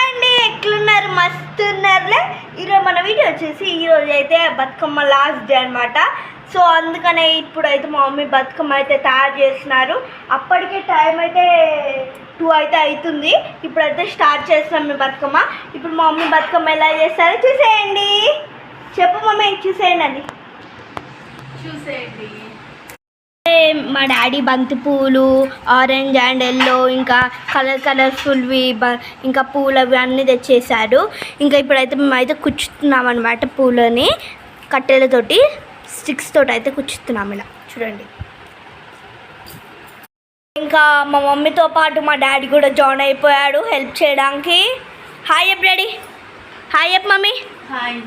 అండి ఈరోజు మన వీడియో వచ్చేసి ఈరోజు అయితే బతుకమ్మ లాస్ట్ డే అనమాట సో అందుకనే ఇప్పుడైతే మా మమ్మీ బతుకమ్మ అయితే తయారు చేస్తున్నారు. అప్పటికే టైం అయితే టూ అయితే అవుతుంది ఇప్పుడైతే స్టార్ట్ చేస్తున్నాం మీ బతుకమ్మ. ఇప్పుడు మా మమ్మీ బతుకమ్మ ఎలా చేస్తారో చూసేయండి. చెప్పు మమ్మీ చూసేయండి. అది చూసేయండి. మా డాడీ బంతి పూలు ఆరెంజ్ అండ్ ఎల్లో ఇంకా కలర్ కలర్ఫుల్వి బ ఇంకా పూలు అవి అన్నీ తెచ్చేసారు ఇంకా ఇప్పుడైతే మేమైతే కుచ్చుతున్నాం అనమాట పూలని కట్టెలతోటి స్టిక్స్ తోటి అయితే కూర్చుతున్నాం ఇలా. చూడండి. ఇంకా మా మమ్మీతో పాటు మా డాడీ కూడా జాయిన్ అయిపోయాడు హెల్ప్ చేయడానికి. Hi up daddy. Hi up mummy. Hi.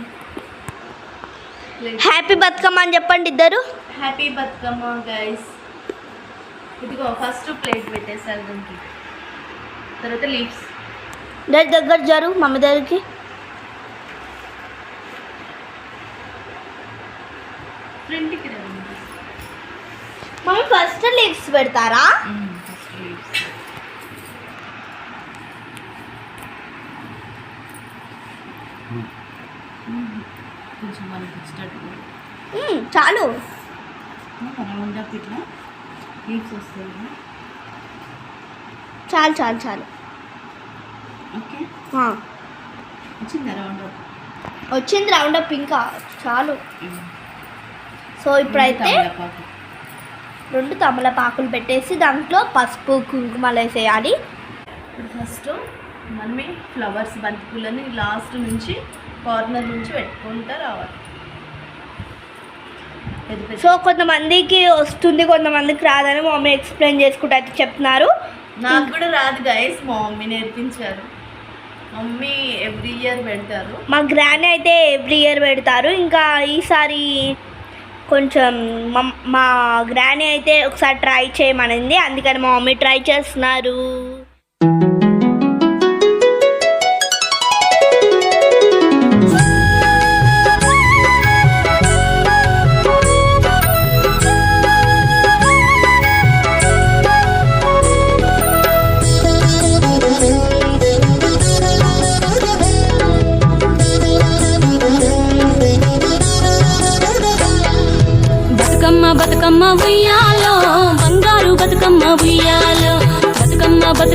Happy Bathukamma అని చెప్పండి ఇద్దరు. హ్యాపీ బతుకమ్మ గైస్ ఇదిగో ఫస్ట్ ప్లేట్ పెట్టేసారు దీనికి తర్వాత లీవ్స్ డాడీ దగ్గర జరు మమ్మీ దగ్గరికి. ఫ్రంట్కి రండి. మమ్మీ ఫస్ట్ లీవ్స్ పెడతారా? ఫస్ట్ లీవ్స్ కొంచెం మనకి చాలు. రౌండ్ అప్ ఇట్లా లీవ్స్ వస్తాయి కదా. చాలు చాలు చాలు. ఓకే. వచ్చిందా రౌండ్ అప్? వచ్చింది రౌండ్ అప్ ఇంకా. చాలు. సో ఇప్పుడైతే. రెండు తమలపాకులు పెట్టేసి దాంట్లో పసుపు కుంకుమలు వేసేయాలి. ఇప్పుడు ఫస్ట్ మనమే ఫ్లవర్స్ బంతిపూలని లాస్ట్ నుంచి కార్నర్ నుంచి పెట్టుకుంటూ రావాలి. సో కొంతమందికి వస్తుంది కొంతమందికి రాదని మా మమ్మీ ఎక్స్ప్లెయిన్ చేసుకుంటూ అయితే చెప్తున్నారు. నాకు కూడా రాదు గైస్ మా మమ్మీ నేర్పించారు. మమ్మీ ఎవ్రీ ఇయర్ పెడతారు. మా గ్రాండ్ అయితే ఎవ్రీ ఇయర్ పెడతారు. ఇంకా ఈసారి కొంచెం మా- మా గ్రానీ అయితే ఒకసారి ట్రై చేయమనింది. అందుకని మా మమ్మీ ట్రై చేస్తున్నారు.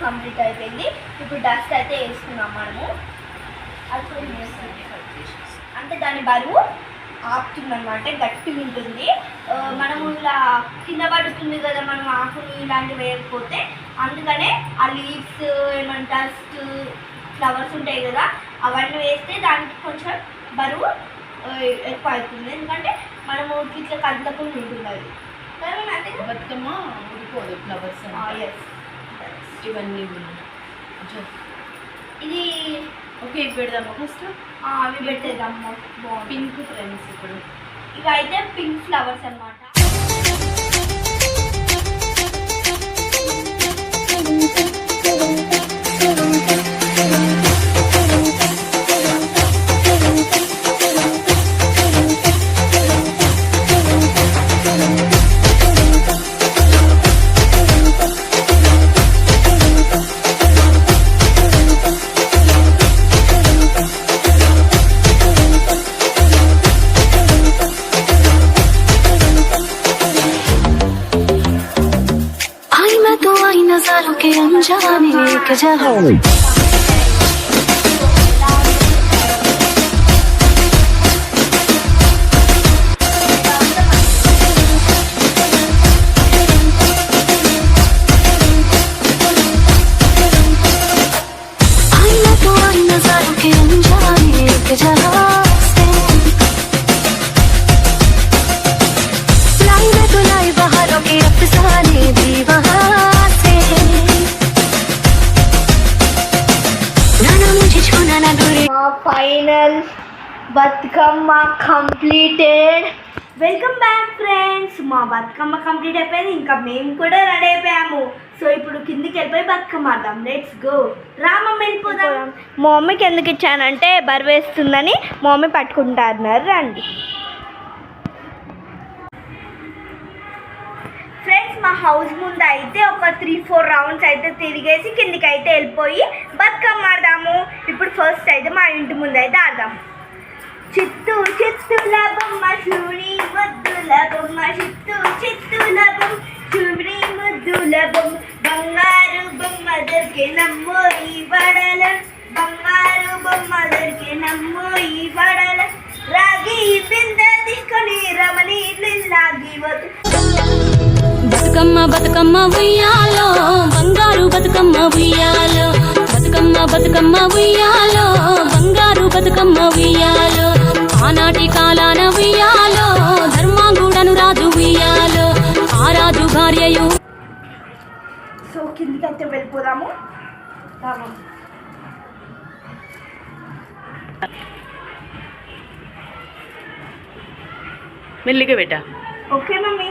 కంప్లీట్ అయిపోయింది ఇప్పుడు డస్ట్ అయితే వేస్తున్నాం మనము అది. అంటే దాని బరువు ఆపుతుంది అనమాట గట్టిగా ఉంటుంది మనము ఇలా కింద పడుతుంది కదా మనం ఆకులు ఇలాంటివి వేయకపోతే అందుకనే ఆ లీవ్స్ ఏమైనా డస్ట్ ఫ్లవర్స్ ఉంటాయి కదా అవన్నీ వేస్తే దానికి కొంచెం బరువు ఎక్కువ అవుతుంది ఎందుకంటే మనము ఇట్లా కదలకుండా ఉంటుంది అది? Bathukamma flowers yes. ఇవన్నీ. ఇది ఓకే ఇవి పెడదామా ఫస్ట్ ఆ, అవి పెట్టేద్దాం. బాగుంది పింక్ ఫ్రెండ్స్ ఇప్పుడు. ఇవి అయితే పింక్ ఫ్లవర్స్ అన్నమాట. I just tell Bathukamma completed. Welcome back friends మా బతుకమ్మ కంప్లీట్ అయిపోయింది. ఇంకా మేము కూడా రెడీ అయిపోయాము. సో ఇప్పుడు కిందికి వెళ్ళిపోయి బతుకమ్మ ఆడదాం లెట్స్ గో రామమ్మ వెళ్ళిపోదాం. మా మమ్మీకి ఎందుకు ఇచ్చానంటే బరువేస్తుందని మా మమ్మీ పట్టుకుంటారు రండి. ఫ్రెండ్స్ మా హౌస్ ముందు అయితే ఒక త్రీ ఫోర్ రౌండ్స్ అయితే తిరిగేసి కిందికి అయితే వెళ్ళిపోయి బతుకమ్మ ఆడదాము ఇప్పుడు ఫస్ట్ అయితే మా ఇంటి ముందు అయితే ఆడదాం. చిత్తు చిత్తుల బొమ్మ చూడి ముద్దుల బొమ్మ చిత్తు చిత్తుల బొమ్మ చూడి ముద్దుల బొమ్మ బంగారు బొమ్మ దొరికి నమ్మో ఈ వడల. బంగారు బొమ్మ దొరికి నమ్మో ఈ వడల. రాగి బిందె తీసుకొని రమణి లాగి వద్దు. బతుకమ్మ బతుకమ్మ ఉయ్యాలో బంగారు బతుకమ్మ ఉయ్యాలో. బతుకమ్మ బతుకమ్మ ఉయ్యాలో బంగారు బతుకమ్మ ఉయ్యాలో. ఆనాటి కాలాన ఉయ్యాలో ధర్మాంగుడను రాజు ఉయ్యాలో ఆ రాజు భార్యయు. సో కిందికి అయితే వెళ్ళిపోదాము. మెల్లిగా పెట్ట. Okay mummy.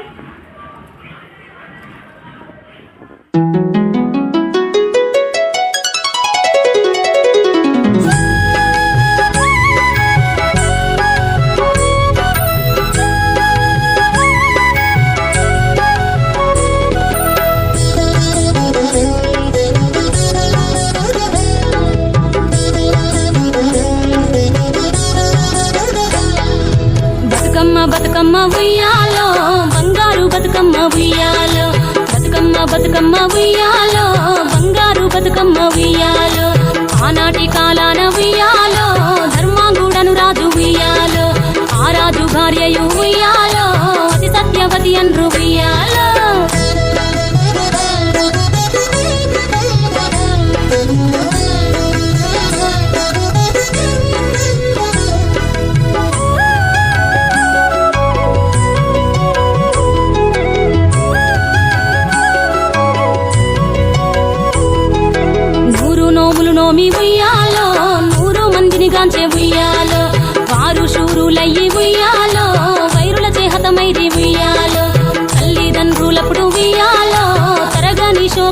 అతి సత్యవతి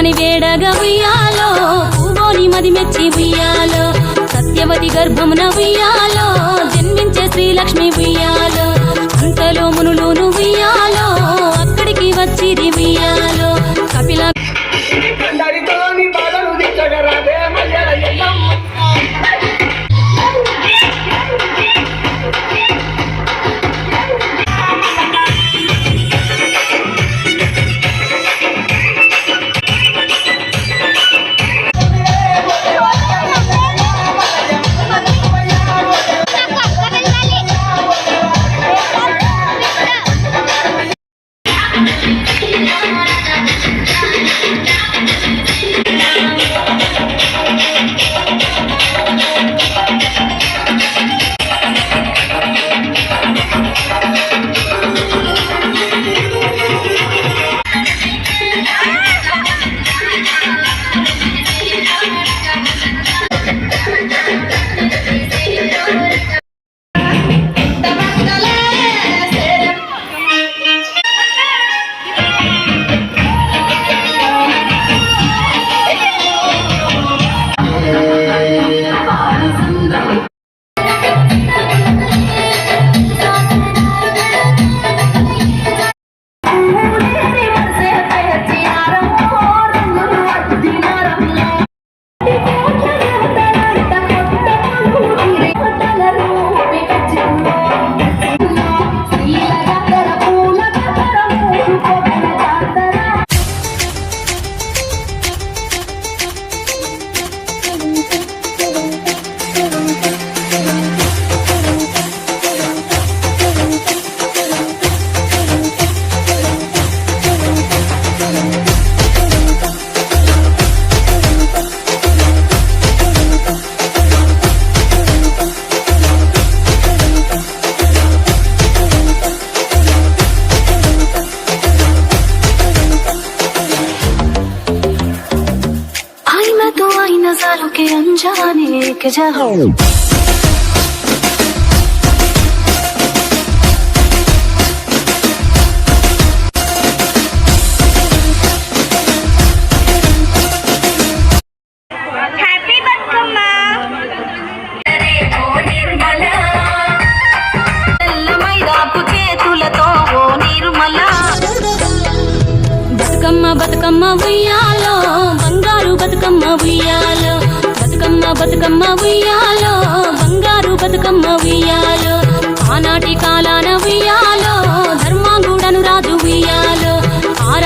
మని వేడగా ఉయ్యాలో పూవోని మది మెచ్చి ఉయ్యాలో సత్యవతి గర్భమున ఉయ్యాలో జన్మించే శ్రీలక్ష్మి ఉయ్యాలో. के जहां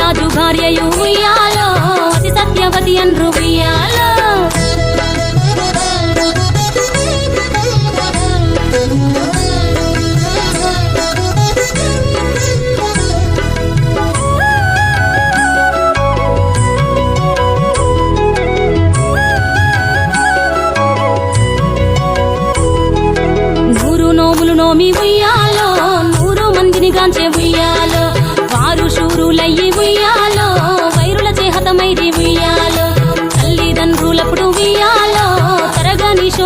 ఆ రాజు భార్యయు ఉయ్యాలో అతి సత్యవతి అన్రు ఉయ్యాలో. నూరు నోములు నోమి ఉయ్యాలో నూరు మందిని గాంచే ఉయ్యాలో.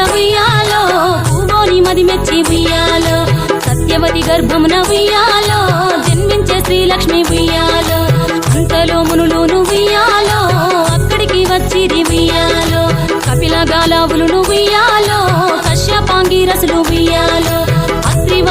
రంగురంగుల మది మెచ్చి ఉయ్యాలో? సత్యవతి గర్భమున ఉయ్యాలో జన్మించే శ్రీలక్ష్మి ఉయ్యాలో? అంతలో మునులోను ఉయ్యాలో అక్కడికి వచ్చి ఉయ్యాలో? కపిల గాలావులను ఉయ్యాలో కశ్యపాంగి ఉయ్యాలో? అస్త్రి